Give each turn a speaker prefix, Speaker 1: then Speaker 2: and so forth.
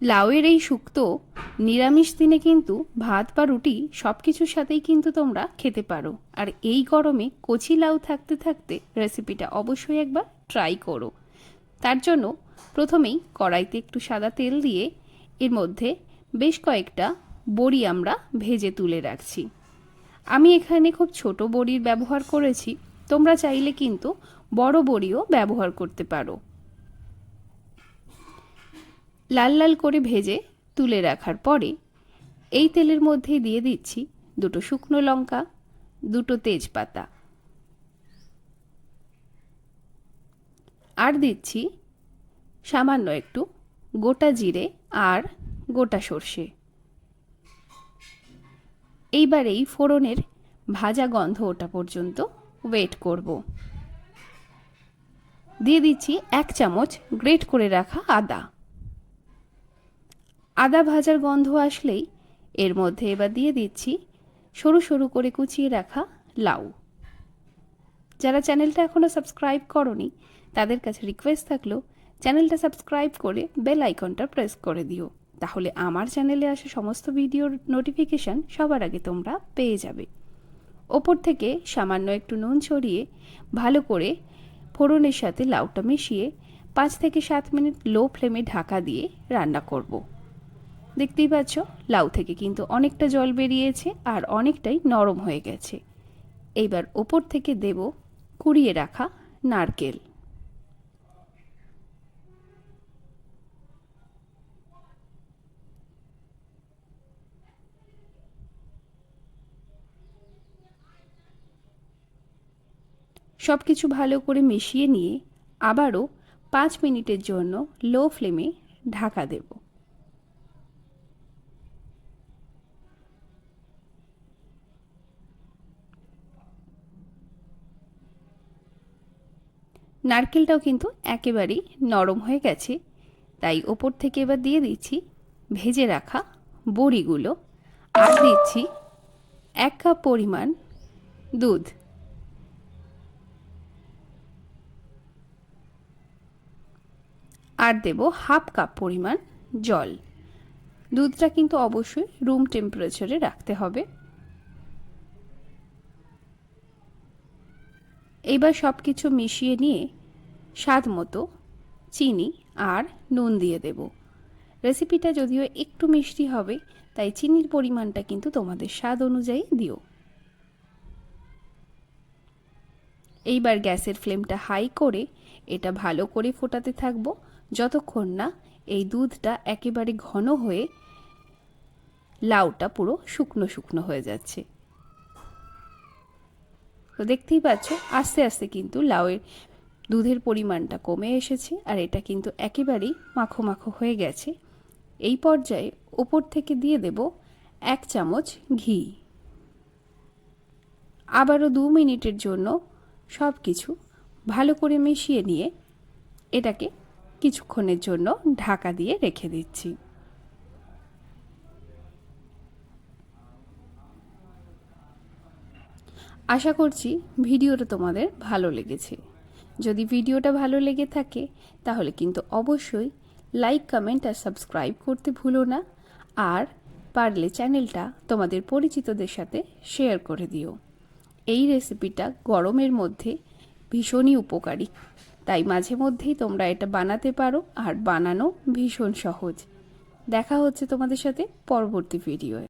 Speaker 1: লাউয়ের এই শুক্তো নিরামিষ দিনে কিন্তু ভাত বা রুটি সব কিছুর সাথেই কিন্তু তোমরা খেতে পারো। আর এই গরমে কচি লাউ থাকতে থাকতে রেসিপিটা অবশ্যই একবার ট্রাই করো। তার জন্য প্রথমেই কড়াইতে একটু সাদা তেল দিয়ে এর মধ্যে বেশ কয়েকটা বড়ি আমরা ভেজে তুলে রাখছি। আমি এখানে খুব ছোট বড়ির ব্যবহার করেছি, তোমরা চাইলে কিন্তু বড় বড়িও ব্যবহার করতে পারো। লাল লাল করে ভেজে তুলে রাখার পরে এই তেলের মধ্যে দিয়ে দিচ্ছি দুটো শুকনো লঙ্কা, দুটো তেজপাতা। আর দিচ্ছি সামান্য একটু গোটা জিরে আর গোটা সর্ষে। এইবার এই ফোড়নের ভাজা গন্ধ ওটা পর্যন্ত ওয়েট করব। দিয়ে দিচ্ছি এক চামচ গ্রেট করে রাখা আদা। আদা ভাজার গন্ধ আসলেই এর মধ্যে এবার দিয়ে দিচ্ছি সরু সরু করে কুচিয়ে রাখা লাউ। যারা চ্যানেলটা এখনও সাবস্ক্রাইব করনি, তাদের কাছে রিকোয়েস্ট থাকল, চ্যানেলটা সাবস্ক্রাইব করে বেল আইকনটা প্রেস করে দিও। তাহলে আমার চ্যানেলে আসা সমস্ত ভিডিওর নোটিফিকেশান সবার আগে তোমরা পেয়ে যাবে। ওপর থেকে সামান্য একটু নুন ছড়িয়ে ভালো করে ফোড়নের সাথে লাউটা মিশিয়ে পাঁচ থেকে সাত মিনিট লো ফ্লেমে ঢাকা দিয়ে রান্না করব। দেখতেই পাচ্ছ, লাউ থেকে কিন্তু অনেকটা জল বেরিয়েছে আর অনেকটাই নরম হয়ে গেছে। এইবার ওপর থেকে দেব কুড়িয়ে রাখা নারকেল। সব কিছু ভালো করে মিশিয়ে নিয়ে আবারও পাঁচ মিনিটের জন্য লো ফ্লেমে ঢাকা দেব। নারকেলটাও কিন্তু একেবারেই নরম হয়ে গেছে। তাই ওপর থেকে এবার দিয়ে দিচ্ছি ভেজে রাখা বড়িগুলো। আর দিচ্ছি এক কাপ পরিমাণ দুধ। আর দেব হাফ কাপ পরিমাণ জল। দুধটা কিন্তু অবশ্যই রুম টেম্পারেচারে রাখতে হবে। এইবার সব কিছু মিশিয়ে নিয়ে স্বাদ মতো চিনি আর নুন দিয়ে দেব। রেসিপিটা যদিও একটু মিষ্টি হবে, তাই চিনির পরিমাণটা কিন্তু তোমাদের স্বাদ অনুযায়ী দিও। এইবার গ্যাসের ফ্লেমটা হাই করে এটা ভালো করে ফোটাতে থাকব, যতক্ষণ না এই দুধটা একেবারে ঘন হয়ে লাউটা পুরো শুকনো শুকনো হয়ে যাচ্ছে। তো দেখতেই পাচ্ছ, আস্তে আস্তে কিন্তু লাউয়ের দুধের পরিমাণটা কমে এসেছে আর এটা কিন্তু একেবারেই মাখো মাখো হয়ে গেছে। এই পর্যায়ে ওপর থেকে দিয়ে দেব এক চামচ ঘি। আবারও দু মিনিটের জন্য সব কিছু ভালো করে মিশিয়ে নিয়ে এটাকে কিছুক্ষণের জন্য ঢাকা দিয়ে রেখে দিচ্ছি। আশা করছি ভিডিওটা তোমাদের ভালো লেগেছে। যদি ভিডিওটা ভালো লেগে থাকে, তাহলে কিন্তু অবশ্যই লাইক কমেন্ট আর সাবস্ক্রাইব করতে ভুলো না। আর পারলে চ্যানেলটা তোমাদের পরিচিতদের সাথে শেয়ার করে দিও। এই রেসিপিটা গরমের মধ্যে ভীষণই উপকারী। তাই মাঝে মধ্যেই তোমরা এটা বানাতে পারো আর বানানো ভীষণ সহজ। দেখা হচ্ছে তোমাদের সাথে পরবর্তী ভিডিওয়ে